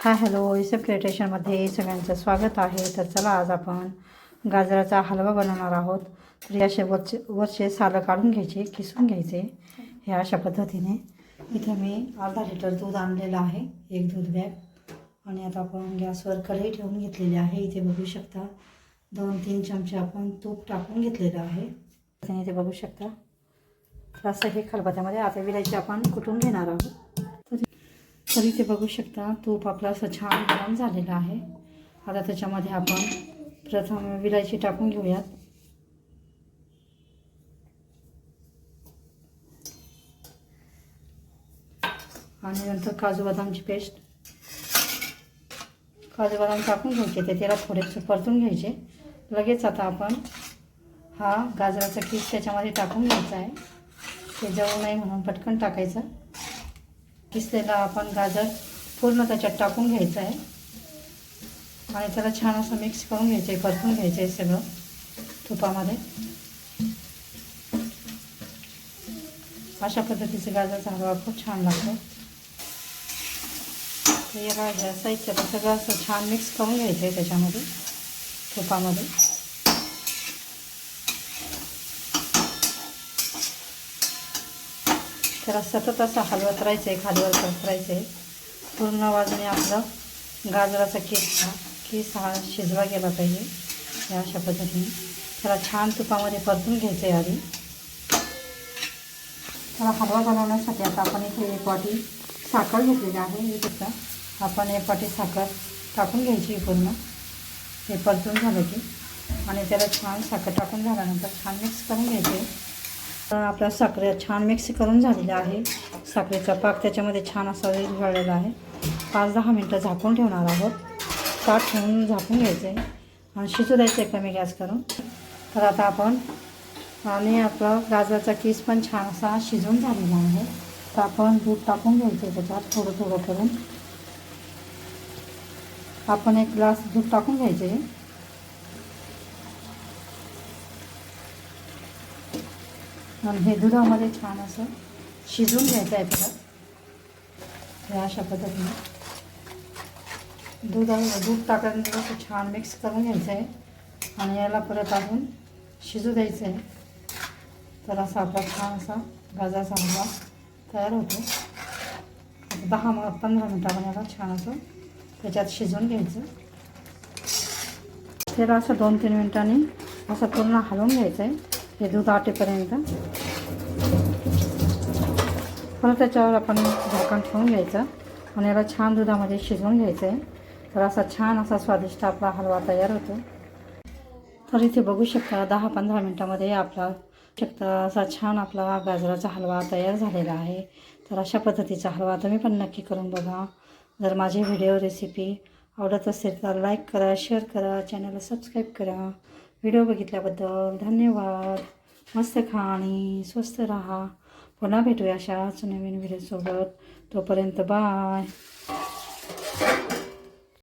Hi hello इसब क्रिएटेशनमध्ये सगळ्यांचं स्वागत आहे. तर चला आज आपण गाजराचा हलवा बनवणार आहोत. तर या असे वरचे वरचे सालं काढून घ्यायचे किसून घ्यायचे ह्या अशा पद्धतीने. इथे मी अर्धा लिटर दूध आणलेलं आहे एक दूध बॅग. आणि आता आपण गॅसवर कढई ठेवून घेतलेली आहे. इथे बघू शकता दोन तीन चमचे आपण तूप टाकून घेतलेलं आहे. इथे बघू शकता तर असं हे खलबत्यामध्ये आता विलायची आपण कुटून घेणार आहोत. तर इथे बघू शकता तूप आपला असं छान गरम झालेलं आहे. आता त्याच्यामध्ये आपण प्रथम विलायची टाकून घेऊयात. आणि नंतर काजू बदामची पेस्ट. काजू बदाम टाकून घ्यायचे ते त्याला थोडेसे परतून घ्यायचे. लगेच आता आपण हा गाजराचा किस त्याच्यामध्ये टाकून घ्यायचा आहे. ते जवळ नाही म्हणून पटकन टाकायचं. किसलेला आपण गाजर पूर्ण त्याच्यात टाकून घ्यायचं आहे. आणि त्याला छान असं मिक्स करून घ्यायचं आहे परतून घ्यायचं आहे सगळं तुपामध्ये. अशा पद्धतीचं गाजरचा हलवा खूप छान लागतो. तर या गाजर तर सगळं असं छान मिक्स करून घ्यायचं आहे त्याच्यामध्ये तुपामध्ये. त्याला सतत असा हलवत राहायचं आहे खालवर करत राहायचं आहे पूर्ण बाजूने आपलं गाजराचा केस हा केस हा शिजवा गेला पाहिजे. या अशा पद्धतीने. त्याला छान तुपामध्ये परतून घ्यायचं आहे आधी. त्याला हलवा बनवण्यासाठी आता आपण इथे एक वाटी साखर घेतलेली आहे. हे फक्त आपण एक वाटी साखर टाकून घ्यायची पूर्ण. हे परतून झालं की. आणि त्याला छान साखर टाकून झाल्यानंतर छान मिक्स करून घ्यायचे तर आपल्या साखरे छान मिक्स करून झालेला आहे. साखरेचा पाक त्याच्यामध्ये छान असा विरघळलेला आहे. पाच दहा मिनटं झाकून ठेवणार आहोत. ताट ठेवून झाकून घ्यायचं आहे आणि शिजू द्यायचं आहे कमी गॅस करून. तर आता आपण आणि आपला गाजराचा केस पण छान असा शिजून झालेला आहे. तर आपण दूध टाकून घ्यायचं आहे त्याच्यात थोडं थोडं करून. आपण एक ग्लास दूध टाकून घ्यायचे आणि हे दुधामध्ये छान असं शिजवून घ्यायचं आहे त्याला हे अशा पद्धतीने. दूध दूध टाकल्यानंतर असं छान मिक्स करून घ्यायचं आहे. आणि याला परत अजून शिजू द्यायचं आहे. तर असा आपला छान असा गाजराचा हलवा तयार होतो. दहा मग पंधरा मिनटं आपण याला छान असं त्याच्यात शिजवून घ्यायचं. त्याला असं दोन तीन मिनटांनी असं पूर्ण हलवून घ्यायचं आहे. हे दूध आटेपर्यंत परत त्याच्यावर आपण झाकण ठेवून घ्यायचं आणि याला छान दुधामध्ये शिजवून घ्यायचं आहे तर असा छान असा स्वादिष्ट आपला हलवा तयार होतो तर इथे बघू शकता दहा पंधरा मिनटामध्ये आपला शकता असा छान आपला गाजराचा हलवा तयार झालेला आहे तर अशा पद्धतीचा हलवा तुम्ही पण नक्की करून बघा जर माझी व्हिडिओ रेसिपी आवडत असेल तर लाईक करा शेअर करा चॅनलला सबस्क्राईब करा व्हिडिओ बघितल्याबद्दल धन्यवाद. मस्त खा आणि स्वस्त राहा. पुन्हा भेटूया अशाच नवीन व्हिडिओसोबत. तोपर्यंत बाय.